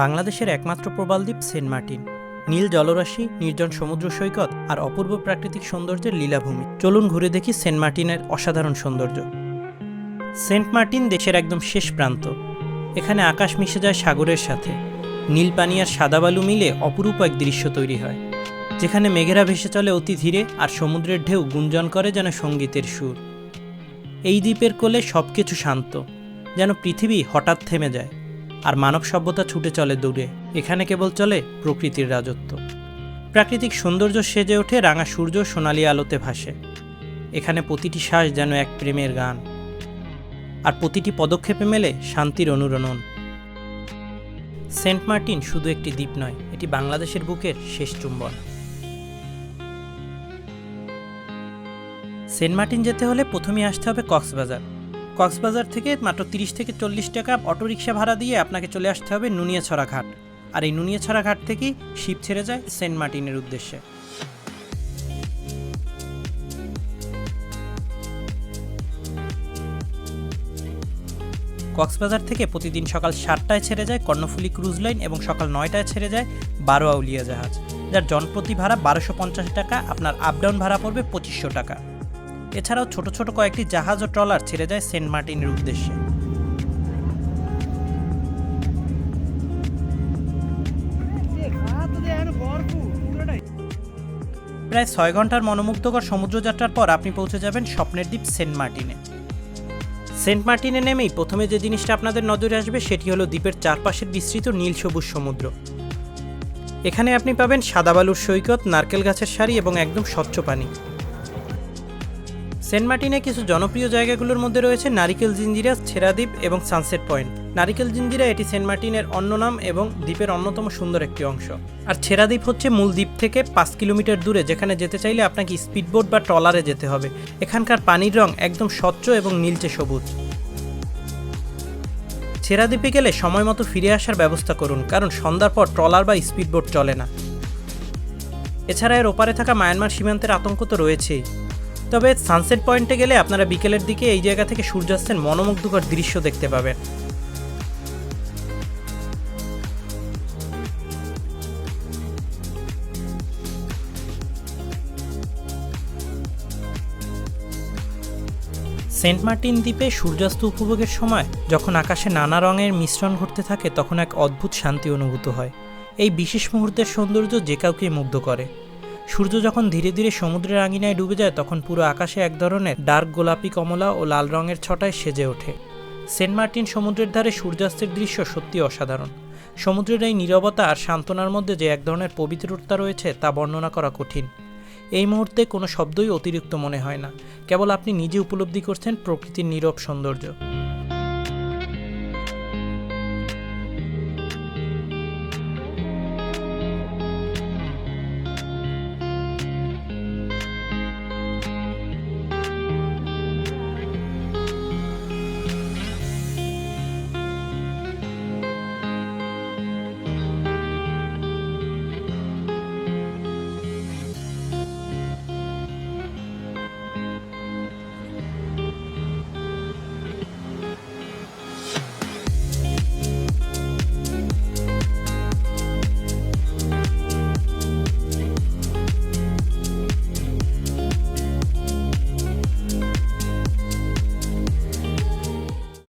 বাংলাদেশের একমাত্র প্রবাল দ্বীপ সেন্ট মার্টিন। নীল জলরাশি, নির্জন সমুদ্র সৈকত আর অপূর্ব প্রাকৃতিক সৌন্দর্যের লীলাভূমি। চলুন ঘুরে দেখি সেন্ট মার্টিনের অসাধারণ সৌন্দর্য। সেন্ট মার্টিন দেশের একদম শেষ প্রান্ত। এখানে আকাশ মিশে যায় সাগরের সাথে। নীল পানি আর সাদা বালু মিলে অপরূপ এক দৃশ্য তৈরি হয়, যেখানে মেঘেরা ভেসে চলে অতি ধীরে আর সমুদ্রের ঢেউ গুঞ্জন করে যেন সঙ্গীতের সুর। এই দ্বীপের কোলে সব কিছু শান্ত, যেন পৃথিবী হঠাৎ থেমে যায়। আর মানব সভ্যতা ছুটে চলে দূরে। এখানে কেবল চলে প্রকৃতির রাজত্ব। প্রাকৃতিক সৌন্দর্য সেজে ওঠে রাঙা সূর্য সোনালি আলোতে ভাসে। এখানে প্রতিটি শ্বাস যেন এক প্রেমের গান। আর প্রতিটি পদক্ষেপে মেলে শান্তির অনুরণন। সেন্ট মার্টিন শুধু একটি দ্বীপ নয়, এটি বাংলাদেশের বুকের শেষ চুম্বন। সেন্ট মার্টিন যেতে হলে প্রথমে আসতে হবে কক্সবাজার। কক্সবাজার থেকে মাত্র তিরিশ থেকে চল্লিশ টাকা অটোরিকশা ভাড়া দিয়ে আপনাকে চলে আসতে হবে নুনিয়াছড়া ঘাট আর এই নুনিয়াছড়া ঘাট থেকেই শিপ ছেড়ে যায় সেন্ট মার্টিনের উদ্দেশ্যে। কক্সবাজার থেকে প্রতিদিন সকাল সাতটায় ছেড়ে যায় কর্ণফুলী ক্রুজ লাইন এবং সকাল নয়টায় ছেড়ে যায় বারো আউলিয়া জাহাজ, যার জনপ্রতি ভাড়া বারোশো পঞ্চাশ টাকা, আপনার আপ ডাউন ভাড়া পড়বে পঁচিশশো টাকা। এছাড়াও ছোট ছোট কয়েকটি জাহাজ ও ট্রলার ছেড়ে যায় সেন্ট মার্টিনের উদ্দেশ্যে। প্রায় ছয় ঘণ্টার মনোমুগ্ধকর সমুদ্রযাত্রার পর আপনি পৌঁছে যাবেন স্বপ্নের দ্বীপ সেন্ট মার্টিনে। সেন্ট মার্টিনে নেমেই প্রথমে যে জিনিসটা আপনাদের নজরে আসবে সেটি হলো দ্বীপের চারপাশের বিস্তৃত নীল সবুজ সমুদ্র। এখানে আপনি পাবেন সাদা বালুর সৈকত, নারকেল গাছের সারি এবং একদম স্বচ্ছ পানি। সেন্ট মার্টিনে কিছু জনপ্রিয় জায়গাগুলোর মধ্যে রয়েছে নারিকেল জিঞ্জিরা, ছেড়াদ্বীপ এবং সানসেট পয়েন্ট। নারিকেল জিঞ্জিরা এটি সেন্ট মার্টিনের অন্য নাম এবং দ্বীপের অন্যতম সুন্দর একটি অংশ। আর ছেড়াদ্বীপ হচ্ছে মূল দ্বীপ থেকে পাঁচ কিলোমিটার দূরে, যেখানে যেতে চাইলে আপনাকে স্পিডবোট বা ট্রলারে যেতে হবে। এখানকার পানির রং একদম স্বচ্ছ এবং নীলচে সবুজ। ছেড়াদ্বীপে গেলে সময় মতো ফিরে আসার ব্যবস্থা করুন, কারণ সন্ধ্যার পর ট্রলার বা স্পিডবোট চলে না। এছাড়া এর ওপারে থাকা মায়ানমার সীমান্তের আতঙ্ক তো রয়েছেই। তবে সানসেট পয়েন্টে গেলে আপনারা বিকেলের দিকে এই জায়গা থেকে সূর্যাস্তের মনোমুগ্ধকর দৃশ্য দেখতে পাবেন। সেন্ট মার্টিন দ্বীপে সূর্যাস্ত উপভোগের সময় যখন আকাশে নানা রঙের মিশ্রণ ঘটতে থাকে, তখন এক অদ্ভুত শান্তি অনুভূত হয়। এই বিশেষ মুহূর্তের সৌন্দর্য যে কাউকে মুগ্ধ করে। সূর্য যখন ধীরে ধীরে সমুদ্রের আঙিনায় ডুবে যায়, তখন পুরো আকাশে এক ধরনের ডার্ক গোলাপি কমলা ও লাল রঙের ছটায় সেজে ওঠে। সেন্ট মার্টিন সমুদ্রের ধারে সূর্যাস্তের দৃশ্য সত্যি অসাধারণ। সমুদ্রের এই নীরবতা আর সান্ত্বনার মধ্যে যে এক ধরনের পবিত্রতা রয়েছে, তা বর্ণনা করা কঠিন। এই মুহূর্তে কোনো শব্দই অতিরিক্ত মনে হয় না। কেবল আপনি নিজে উপলব্ধি করছেন প্রকৃতির নীরব সৌন্দর্য।